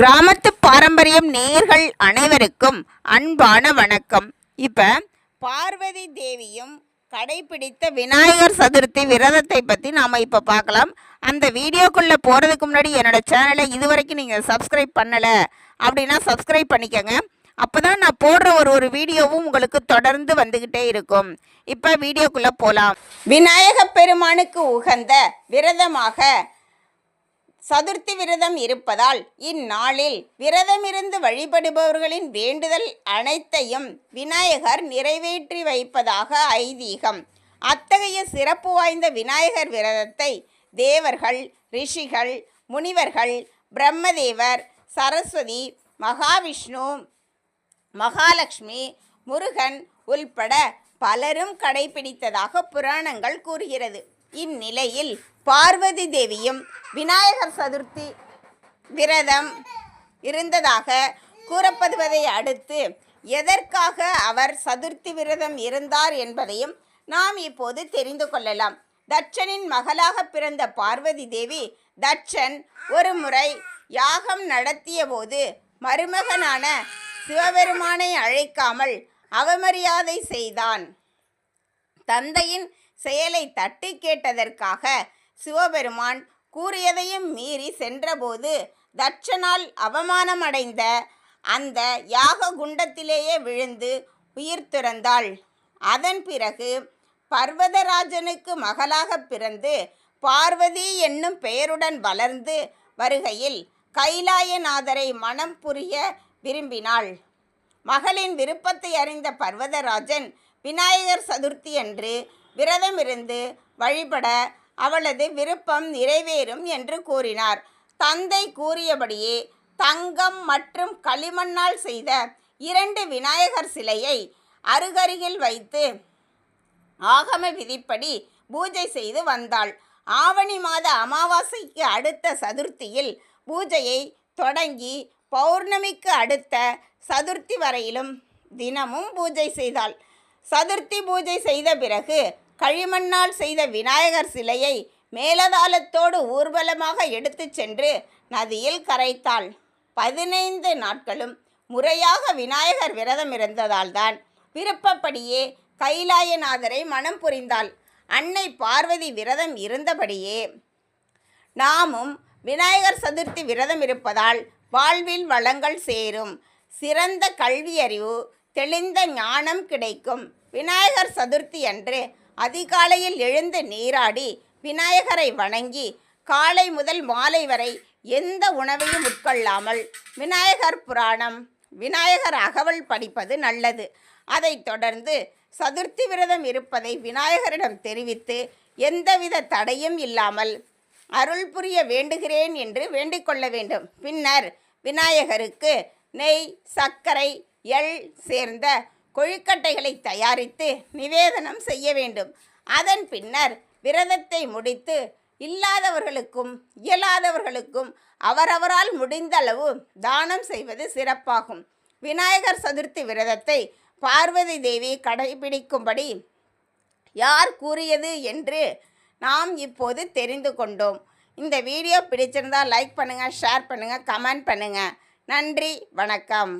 கிராமத்து பாரம்பரியம் நேர்கள் அனைவருக்கும் அன்பான வணக்கம். இப்போ பார்வதி தேவியும் கடைபிடித்த விநாயகர் சதுர்த்தி விரதத்தை பற்றி நாம் இப்போ பார்க்கலாம். அந்த வீடியோக்குள்ளே போகிறதுக்கு முன்னாடி என்னோட சேனலை இதுவரைக்கும் நீங்கள் சப்ஸ்கிரைப் பண்ணலை அப்படின்னா சப்ஸ்கிரைப் பண்ணிக்கோங்க. அப்போ தான் நான் போடுற ஒரு ஒரு வீடியோவும் உங்களுக்கு தொடர்ந்து வந்துக்கிட்டே இருக்கும். இப்போ வீடியோக்குள்ளே போகலாம் விநாயக பெருமானுக்கு உகந்த விரதமாக சதுர்த்தி விரதம் இருப்பதால் இந்நாளில் விரதமிருந்து வழிபடுபவர்களின் வேண்டுதல் அனைத்தையும் விநாயகர் நிறைவேற்றி வைப்பதாக ஐதீகம். அத்தகைய சிறப்பு வாய்ந்த விநாயகர் விரதத்தை தேவர்கள் ரிஷிகள் முனிவர்கள் பிரம்மதேவர் சரஸ்வதி மகாவிஷ்ணு மகாலட்சுமி முருகன் உள்பட பலரும் கடைபிடித்ததாக புராணங்கள் கூறுகிறது. இந்நிலையில் பார்வதி தேவியும் விநாயகர் சதுர்த்தி விரதம் இருந்ததாக கூறப்படுவதை அடுத்து எதற்காக அவர் சதுர்த்தி விரதம் இருந்தார் என்பதையும் நாம் இப்போது தெரிந்து கொள்ளலாம். தட்சனின் மகளாக பிறந்த பார்வதி தேவி தட்சன் ஒரு முறை யாகம் நடத்திய போது மருமகனான சிவபெருமானை அழைக்காமல் அவமரியாதை செய்தான். தந்தையின் செயலை தட்டி கேட்டதற்காக சிவபெருமான் கூறியதையும் மீறி சென்றபோது தட்சனால் அவமானமடைந்த அந்த யாக குண்டத்திலேயே விழுந்து உயிர் துறந்தாள். அதன் பிறகு பர்வதராஜனுக்கு மகளாக பிறந்து பார்வதி என்னும் பெயருடன் வளர்ந்து வருகையில் கைலாயநாதரை மனம் புரிய விரும்பினாள். மகளின் விருப்பத்தை அறிந்த பர்வதராஜன் விநாயகர் சதுர்த்தி அன்று விரதமிருந்து வழிபட அவளது விருப்பம் நிறைவேறும் என்று கூறினார். தந்தை கூறியபடியே தங்கம் மற்றும் களிமண்ணால் செய்த இரண்டு விநாயகர் சிலையை அருகருகில் வைத்து ஆகம விதிப்படி பூஜை செய்து வந்தாள். ஆவணி மாத அமாவாசைக்கு அடுத்த சதுர்த்தியில் பூஜையை தொடங்கி பௌர்ணமிக்கு அடுத்த சதுர்த்தி வரையிலும் தினமும் பூஜை செய்தாள். சதுர்த்தி பூஜை செய்த பிறகு களிமண்ணால் செய்த விநாயகர் சிலையை மேலதாளத்தோடு ஊர்வலமாக எடுத்துச் சென்று நதியில் கரைத்தாள். பதினைந்து நாட்களும் முறையாக விநாயகர் விரதம் இருந்ததால்தான் விருப்பப்படியே கைலாயநாதரை மனம் புரிந்தாள். அன்னை பார்வதி விரதம் இருந்தபடியே நாமும் விநாயகர் சதுர்த்தி விரதம் இருப்பதால் வாழ்வில் வளங்கள் சேரும். சிறந்த கல்வியறிவு தெளிந்த ஞானம் கிடைக்கும். விநாயகர் சதுர்த்தி அன்று அதிகாலையில் எழுந்து நீராடி விநாயகரை வணங்கி காலை முதல் மாலை வரை எந்த உணவையும் உட்கொள்ளாமல் விநாயகர் புராணம் விநாயகர் அகவல் படிப்பது நல்லது. அதைத் தொடர்ந்து சதுர்த்தி விரதம் இருப்பதை விநாயகரிடம் தெரிவித்து எந்தவித தடையும் இல்லாமல் அருள் புரிய வேண்டுகிறேன் என்று வேண்டிக்கொள்ள வேண்டும். பின்னர் விநாயகருக்கு நெய் சர்க்கரை எள் சேர்ந்த கொழுக்கட்டைகளை தயாரித்து நிவேதனம் செய்ய வேண்டும். அதன் பின்னர் விரதத்தை முடித்து இல்லாதவர்களுக்கும் இயலாதவர்களுக்கும் அவரவரால் முடிந்த அளவு தானம் செய்வது சிறப்பாகும். விநாயகர் சதுர்த்தி விரதத்தை பார்வதி தேவி கடைபிடிக்கும்படி யார் கூறியது என்று நாம் இப்போது தெரிந்து கொண்டோம். இந்த வீடியோ பிடிச்சிருந்தால் லைக் பண்ணுங்கள் ஷேர் பண்ணுங்கள் கமெண்ட் பண்ணுங்கள் நன்றி வணக்கம்.